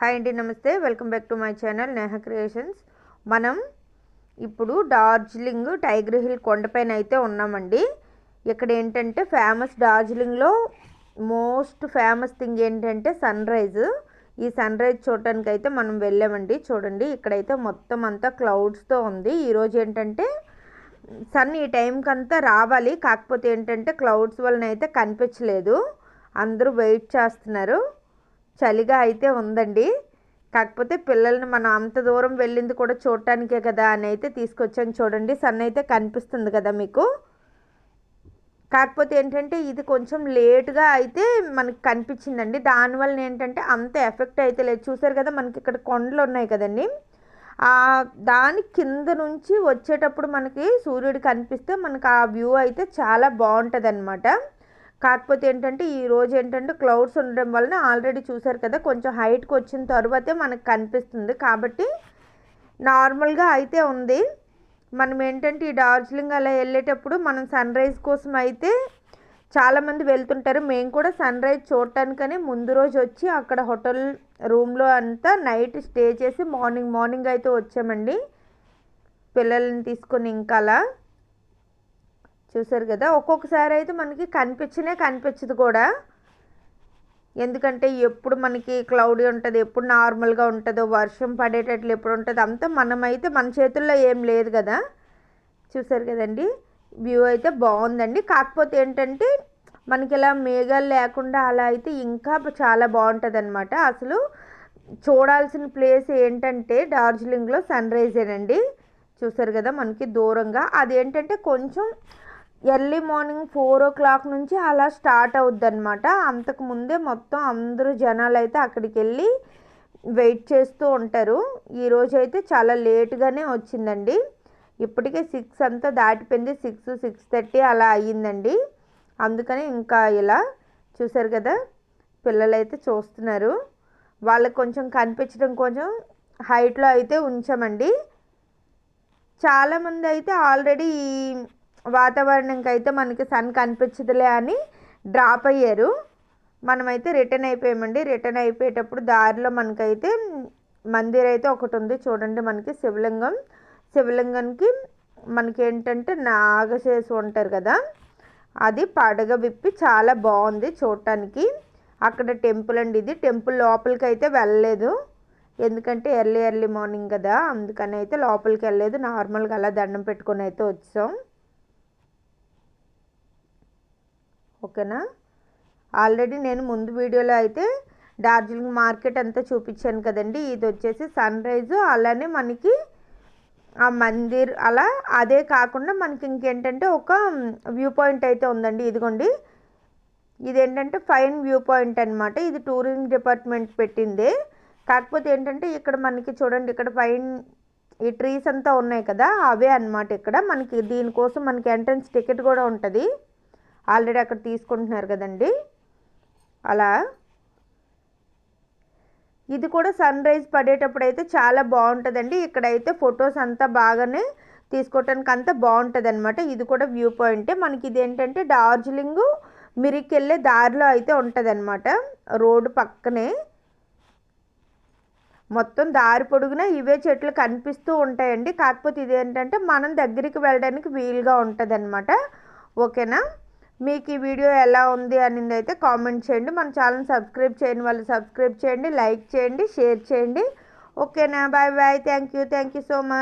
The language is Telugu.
హాయ్ అండి నమస్తే. Welcome back to my channel Neha creations. మనం ఇప్పుడు డార్జిలింగ్ టైగర్ హిల్ కొండపైన అయితే ఉన్నామండి. ఇక్కడ ఏంటంటే ఫేమస్ డార్జిలింగ్లో మోస్ట్ ఫేమస్ థింగ్ ఏంటంటే సన్ రైజ్. ఈ సన్ రైజ్ చూడటానికి అయితే మనం వెళ్ళామండి. చూడండి ఇక్కడైతే మొత్తం అంతా క్లౌడ్స్తో ఉంది. ఈరోజు ఏంటంటే సన్ ఈ టైంకి అంతా రావాలి. కాకపోతే ఏంటంటే క్లౌడ్స్ వలన అయితే కనిపించలేదు. అందరూ వెయిట్ చేస్తున్నారు. చలిగా అయితే ఉందండి. కాకపోతే పిల్లల్ని మనం అంత దూరం వెళ్ళింది కూడా చూడటానికే కదా అని అయితే తీసుకొచ్చాను చూడండి. సన్ అయితే కనిపిస్తుంది కదా మీకు. కాకపోతే ఏంటంటే ఇది కొంచెం లేట్గా అయితే మనకి కనిపించిందండి. దానివల్ల ఏంటంటే అంత ఎఫెక్ట్ అయితే లేదు. చూసారు కదా మనకి ఇక్కడ కొండలు ఉన్నాయి కదండి. దాని కింద నుంచి వచ్చేటప్పుడు మనకి సూర్యుడు కనిపిస్తే మనకు ఆ వ్యూ అయితే చాలా బాగుంటుంది అనమాట కాకపోతే ఏంటంటే ఈ రోజు ఏంటంటే క్లౌడ్స్ ఉండడం వలన ఆల్రెడీ చూసారు కదా కొంచెం హైట్కి వచ్చిన తర్వాతే మనకు కనిపిస్తుంది. కాబట్టి నార్మల్గా అయితే ఉంది. మనం ఏంటంటే ఈ డార్జిలింగ్ అలా వెళ్ళేటప్పుడు మనం సన్ రైజ్ కోసం అయితే చాలామంది వెళ్తుంటారు. మేము కూడా సన్ రైజ్ చూడటానికని ముందు రోజు వచ్చి అక్కడ హోటల్ రూమ్లో అంతా నైట్ స్టే చేసి మార్నింగ్ మార్నింగ్ అయితే వచ్చామండి. పిల్లల్ని తీసుకొని ఇంకా అలా. చూసారు కదా? ఒక్కొక్కసారి అయితే మనకి కనిపించనే కనిపించదు కూడా. ఎందుకంటే ఎప్పుడు మనకి క్లౌడీ ఉంటుంది ఎప్పుడు నార్మల్గా ఉంటుందో వర్షం పడేటట్లు ఎప్పుడు ఉంటుంది అంతా మనమైతే మన చేతుల్లో ఏం లేదు కదా? చూసారు కదండి? వ్యూ అయితే బాగుందండి. కాకపోతే ఏంటంటే మనకి ఇలా మేఘాలు లేకుండా అలా అయితే ఇంకా చాలా బాగుంటుంది అనమాట అసలు చూడాల్సిన ప్లేస్ ఏంటంటే డార్జిలింగ్లో సన్ రైజేనండి చూసారు కదా? మనకి దూరంగా. అదేంటంటే కొంచెం early morning four o'clock నుంచి అలా స్టార్ట్ అవుద్ది అనమాట అంతకు ముందే మొత్తం అందరూ జనాలు అయితే అక్కడికి వెళ్ళి వెయిట్ చేస్తూ ఉంటారు. ఈరోజు అయితే చాలా లేట్గానే వచ్చిందండి. ఇప్పటికే సిక్స్ అంతా దాటిపోయింది. సిక్స్ సిక్స్ థర్టీ అలా అయ్యిందండి. అందుకని ఇంకా ఇలా చూసారు కదా పిల్లలైతే చూస్తున్నారు. వాళ్ళకి కొంచెం కనిపించడం కొంచెం హైట్లో అయితే ఉంచామండి. చాలామంది అయితే ఆల్రెడీ ఈ వాతావరణంకి అయితే మనకి సన్ కనిపించదులే అని డ్రాప్ అయ్యారు. మనమైతే రిటర్న్ అయిపోయామండి. రిటర్న్ అయిపోయేటప్పుడు దారిలో మనకైతే మందిర్ అయితే ఒకటి ఉంది చూడండి మనకి శివలింగం. శివలింగానికి మనకి ఏంటంటే నాగశేషు ఉంటారు కదా అది పడగ విప్పి చాలా బాగుంది చూడటానికి. అక్కడ టెంపుల్ అండి ఇది. టెంపుల్ లోపలికి అయితే వెళ్ళలేదు. ఎందుకంటే ఎర్లీ ఎర్లీ మార్నింగ్ కదా అందుకని అయితే లోపలికి వెళ్ళలేదు నార్మల్గా అలా దండం పెట్టుకొని అయితే వచ్చాం. ఓకేనా? ఆల్రెడీ నేను ముందు వీడియోలో అయితే డార్జిలింగ్ మార్కెట్ అంతా చూపించాను కదండి. ఇది వచ్చేసి సన్ రైజు అలానే మనకి ఆ మందిర్ అలా అదే కాకుండా మనకి ఇంకేంటంటే ఒక వ్యూ పాయింట్ అయితే ఉందండి. ఇదిగోండి. ఇదేంటంటే ఫైన్ వ్యూ పాయింట్ అనమాట ఇది టూరిజం డిపార్ట్మెంట్ పెట్టింది. కాకపోతే ఏంటంటే ఇక్కడ మనకి చూడండి ఇక్కడ ఫైన్ ఈ ట్రీస్ అంతా ఉన్నాయి కదా అవే అనమాట ఇక్కడ. మనకి దీనికోసం మనకి ఎంట్రన్స్ టికెట్ కూడా ఉంటుంది. ఆల్రెడీ అక్కడ తీసుకుంటున్నారు కదండి. అలా. ఇది కూడా సన్ రైజ్ పడేటప్పుడు అయితే చాలా బాగుంటుందండి. ఇక్కడైతే ఫొటోస్ అంతా బాగానే తీసుకోవటానికి అంతా బాగుంటుంది అనమాట ఇది కూడా వ్యూ పాయింటే. మనకి ఇది ఏంటంటే డార్జిలింగ్ మిరికి వెళ్ళే దారిలో అయితే ఉంటుంది అనమాట రోడ్డు పక్కనే. మొత్తం దారి పొడుగునా ఇవే చెట్లు కనిపిస్తూ ఉంటాయండి. కాకపోతే ఇది ఏంటంటే మనం దగ్గరికి వెళ్ళడానికి వీలుగా ఉంటుంది ఓకేనా? మీకు ఈ వీడియో ఎలా ఉంది అనేది అయితే కామెంట్ చేయండి. మన ఛానల్ సబ్స్క్రైబ్ చేయని వాళ్ళు సబ్స్క్రైబ్ చేయండి లైక్ చేయండి షేర్ చేయండి. ఓకేనా? Bye bye. Thank you thank you so much